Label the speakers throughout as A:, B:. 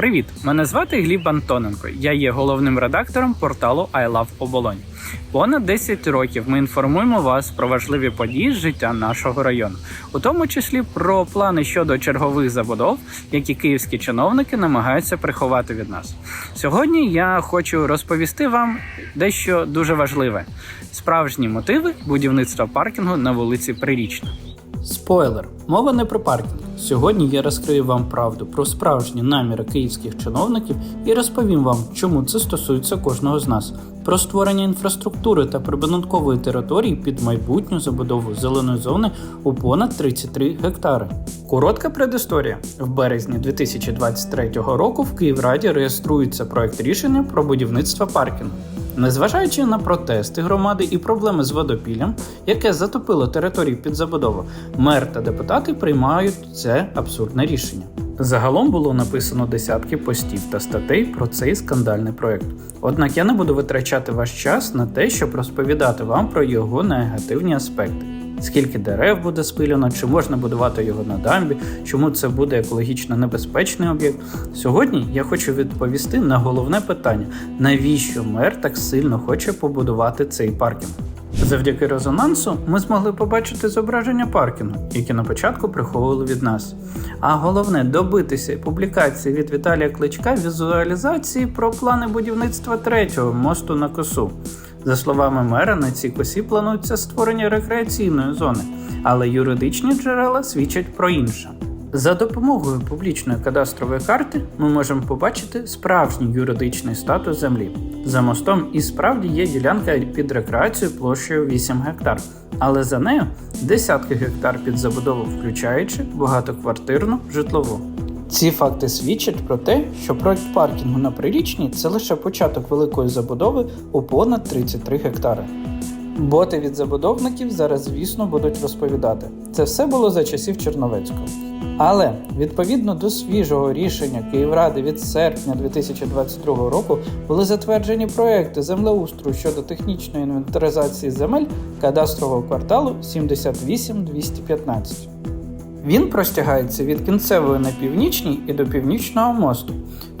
A: Привіт! Мене звати Гліб Антоненко. Я є головним редактором порталу I Love Оболонь. Понад 10 років ми інформуємо вас про важливі події з життя нашого району, у тому числі про плани щодо чергових забудов, які київські чиновники намагаються приховати від нас. Сьогодні я хочу розповісти вам дещо дуже важливе: справжні мотиви будівництва паркінгу на вулиці Прирічна. Спойлер, мова не про паркінг. Сьогодні я розкрию вам правду про справжні наміри київських чиновників і розповім вам, чому це стосується кожного з нас. Про створення інфраструктури та прибудинкової території під майбутню забудову зеленої зони у понад 33 гектари. Коротка предісторія. В березні 2023 року в Київраді реєструється проект рішення про будівництво паркінгу. Незважаючи на протести громади і проблеми з водопіллям, яке затопило територію під забудову, мер та депутати приймають це абсурдне рішення. Загалом було написано десятки постів та статей про цей скандальний проект. Однак я не буду витрачати ваш час на те, щоб розповідати вам про його негативні аспекти. Скільки дерев буде спилено, чи можна будувати його на дамбі, чому це буде екологічно небезпечний об'єкт. Сьогодні я хочу відповісти на головне питання: навіщо мер так сильно хоче побудувати цей паркінг? Завдяки резонансу ми змогли побачити зображення паркінгу, які на початку приховували від нас. А головне добитися публікації від Віталія Кличка візуалізації про плани будівництва третього мосту на косу. За словами мера, на цій косі планується створення рекреаційної зони, але юридичні джерела свідчать про інше. За допомогою публічної кадастрової карти ми можемо побачити справжній юридичний статус землі. За мостом і справді є ділянка під рекреацію площею 8 гектар, але за нею десятки гектар під забудову, включаючи багатоквартирну житлову. Ці факти свідчать про те, що проект паркінгу на прирічній це лише початок великої забудови у понад 33 гектари. Боти від забудовників зараз, звісно, будуть розповідати. Це все було за часів Черновецького. Але відповідно до свіжого рішення Київради від серпня 2022 року були затверджені проекти землеустрою щодо технічної інвентаризації земель кадастрового кварталу 78215. Він простягається від кінцевої на північній і до північного мосту,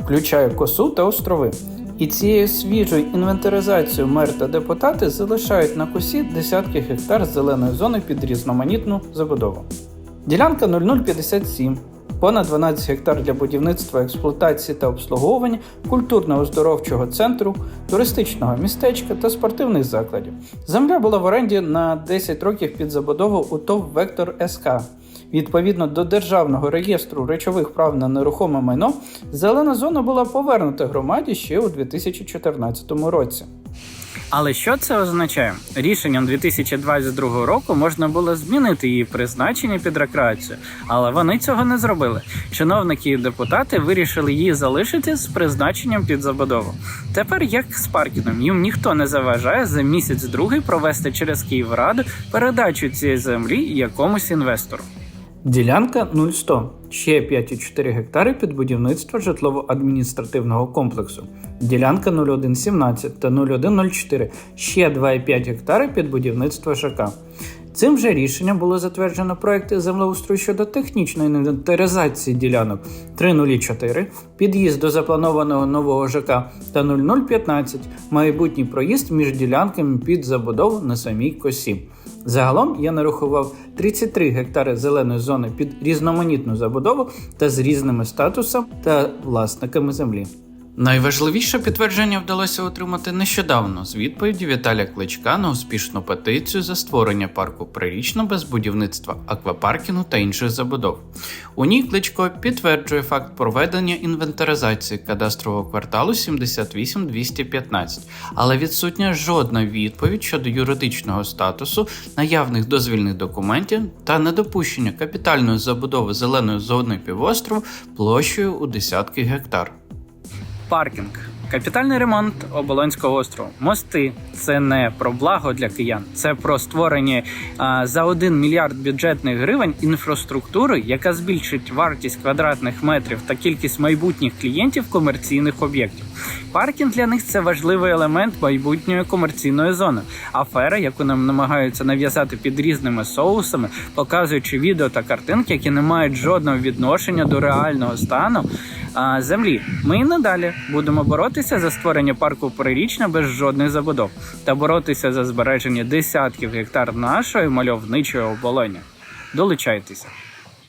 A: включає косу та острови. І цією свіжою інвентаризацією мер та депутати залишають на косі десятки гектар зеленої зони під різноманітну забудову. Ділянка 0057, понад 12 гектар для будівництва, експлуатації та обслуговування культурно-оздоровчого центру, туристичного містечка та спортивних закладів. Земля була в оренді на 10 років під забудову у ТОВ Вектор СК. Відповідно до Державного реєстру речових прав на нерухоме майно, зелена зона була повернута громаді ще у 2014 році. Але що це означає? Рішенням 2022 року можна було змінити її призначення під рекреацію, але вони цього не зробили. Чиновники і депутати вирішили її залишити з призначенням під забудову. Тепер, як з паркінгом, їм ніхто не заважає за місяць другий провести через Київраду передачу цієї землі якомусь інвестору. Ділянка 0100. Ще 5,4 гектари під будівництво житлово-адміністративного комплексу. Ділянка 0117 та 0104. Ще 2,5 гектари під будівництво ЖК. Цим же рішенням було затверджено проекти землеустрою щодо технічної інвентаризації ділянок 3004, під'їзд до запланованого нового ЖК та 0015, майбутній проїзд між ділянками під забудову на самій косі. Загалом я нарахував 33 гектари зеленої зони під різноманітну забудову та з різними статусами та власниками землі. Найважливіше підтвердження вдалося отримати нещодавно з відповіді Віталія Кличка на успішну петицію за створення парку прирічно без будівництва аквапаркінгу та інших забудов. У ній Кличко підтверджує факт проведення інвентаризації кадастрового кварталу 78215, але відсутня жодна відповідь щодо юридичного статусу, наявних дозвільних документів та недопущення капітальної забудови зеленої зони півострову площею у десятки гектар. Паркінг. Капітальний ремонт Оболонського острову. Мости це не про благо для киян, це про створення а, за 1 мільярд бюджетних гривень інфраструктури, яка збільшить вартість квадратних метрів та кількість майбутніх клієнтів комерційних об'єктів. Паркінг для них це важливий елемент майбутньої комерційної зони. Афера, яку нам намагаються нав'язати під різними соусами, показуючи відео та картинки, які не мають жодного відношення до реального стану землі. Ми і надалі будемо боротися за створення парку прирічна без жодних забудов та боротися за збереження десятків гектар нашої мальовничої оболоні. Долучайтеся.